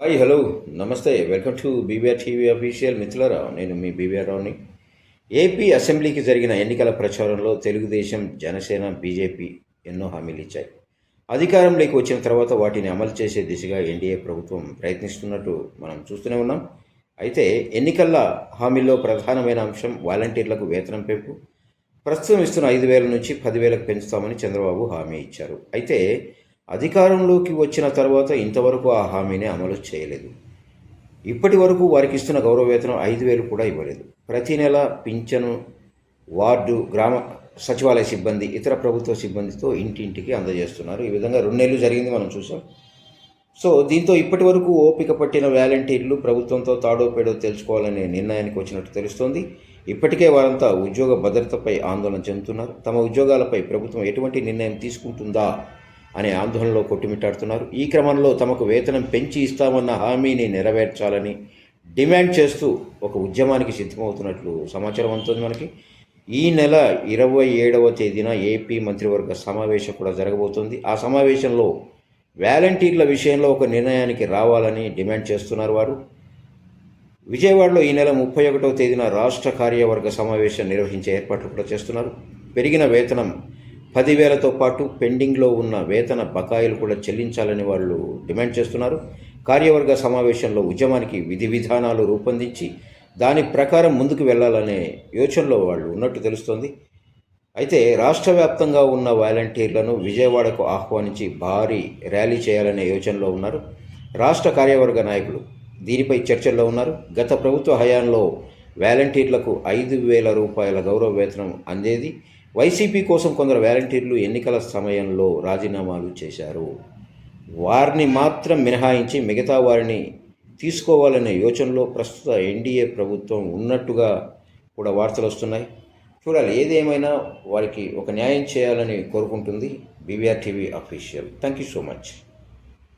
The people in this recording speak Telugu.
హాయ్ హలో నమస్తే welcome to BBR TV official మిత్రులరా నేను మీ బీబీఆర్ రావుని. ఏపీ అసెంబ్లీకి జరిగిన ఎన్నికల ప్రచారంలో తెలుగుదేశం జనసేన బీజేపీ ఎన్నో హామీలు ఇచ్చాయి. అధికారంలోకి వచ్చిన తర్వాత వాటిని అమలు చేసే దిశగా ఎన్డీఏ ప్రభుత్వం ప్రయత్నిస్తున్నట్టు మనం చూస్తూనే ఉన్నాం. అయితే ఎన్నికల హామీల్లో ప్రధానమైన అంశం వాలంటీర్లకు వేతనం పెంపు. ప్రస్తుతం ఇస్తున్న ఐదు వేల నుంచి పదివేలకు పెంచుతామని చంద్రబాబు హామీ ఇచ్చారు. అయితే అధికారంలోకి వచ్చిన తర్వాత ఇంతవరకు ఆ హామీని అమలు చేయలేదు. ఇప్పటి వరకు వారికి ఇస్తున్న గౌరవవేతనం ఐదు వేలు కూడా ఇవ్వలేదు. ప్రతి నెల పింఛను వార్డు గ్రామ సచివాలయ సిబ్బంది ఇతర ప్రభుత్వ సిబ్బందితో ఇంటింటికి అందజేస్తున్నారు. ఈ విధంగా రెండు నెలలు జరిగింది మనం చూసాం. సో దీంతో ఇప్పటి వరకు ఓపిక పట్టిన వాలంటీర్లు ప్రభుత్వంతో తాడో పేడో తెలుసుకోవాలనే నిర్ణయానికి వచ్చినట్టు తెలుస్తోంది. ఇప్పటికే వారంతా ఉద్యోగ భద్రతపై ఆందోళన చెందుతున్నారు. తమ ఉద్యోగాలపై ప్రభుత్వం ఎటువంటి నిర్ణయం తీసుకుంటుందా అనే ఆందోళనలో కొట్టుమిట్టాడుతున్నారు. ఈ క్రమంలో తమకు వేతనం పెంచి ఇస్తామన్న హామీని నెరవేర్చాలని డిమాండ్ చేస్తూ ఒక ఉద్యమానికి సిద్ధమవుతున్నట్లు సమాచారం అందుతుంది మనకి. ఈ నెల ఇరవై ఏడవ తేదీన ఏపీ మంత్రివర్గ సమావేశం కూడా జరగబోతుంది. ఆ సమావేశంలో వాలంటీర్ల విషయంలో ఒక నిర్ణయానికి రావాలని డిమాండ్ చేస్తున్నారు వారు. విజయవాడలో ఈ నెల ముప్పై ఒకటవ తేదీన రాష్ట్ర కార్యవర్గ సమావేశం నిర్వహించే ఏర్పాట్లు కూడా చేస్తున్నారు. పెరిగిన వేతనం పదివేలతో పాటు పెండింగ్లో ఉన్న వేతన బకాయిలు కూడా చెల్లించాలని వాళ్ళు డిమాండ్ చేస్తున్నారు. కార్యవర్గ సమావేశంలో ఉద్యమానికి విధి విధానాలు రూపొందించి దాని ప్రకారం ముందుకు వెళ్ళాలనే యోచనలో వాళ్ళు ఉన్నట్టు తెలుస్తోంది. అయితే రాష్ట్ర వ్యాప్తంగా ఉన్న వాలంటీర్లను విజయవాడకు ఆహ్వానించి భారీ ర్యాలీ చేయాలనే యోచనలో ఉన్నారు. రాష్ట్ర కార్యవర్గ నాయకులు దీనిపై చర్చల్లో ఉన్నారు. గత ప్రభుత్వ హయాంలో వాలంటీర్లకు ఐదు వేల రూపాయల గౌరవ వేతనం అందేది. వైసీపీ కోసం కొందరు వాలంటీర్లు ఎన్నికల సమయంలో రాజీనామాలు చేశారు. వారిని మాత్రం మినహాయించి మిగతా వారిని తీసుకోవాలనే యోచనలో ప్రస్తుత ఎన్డీఏ ప్రభుత్వం ఉన్నట్టుగా కూడా వార్తలు వస్తున్నాయి. చూడాలి ఏదేమైనా వారికి ఒక న్యాయం చేయాలని కోరుకుంటుంది. BVR TV official. Thank you so much.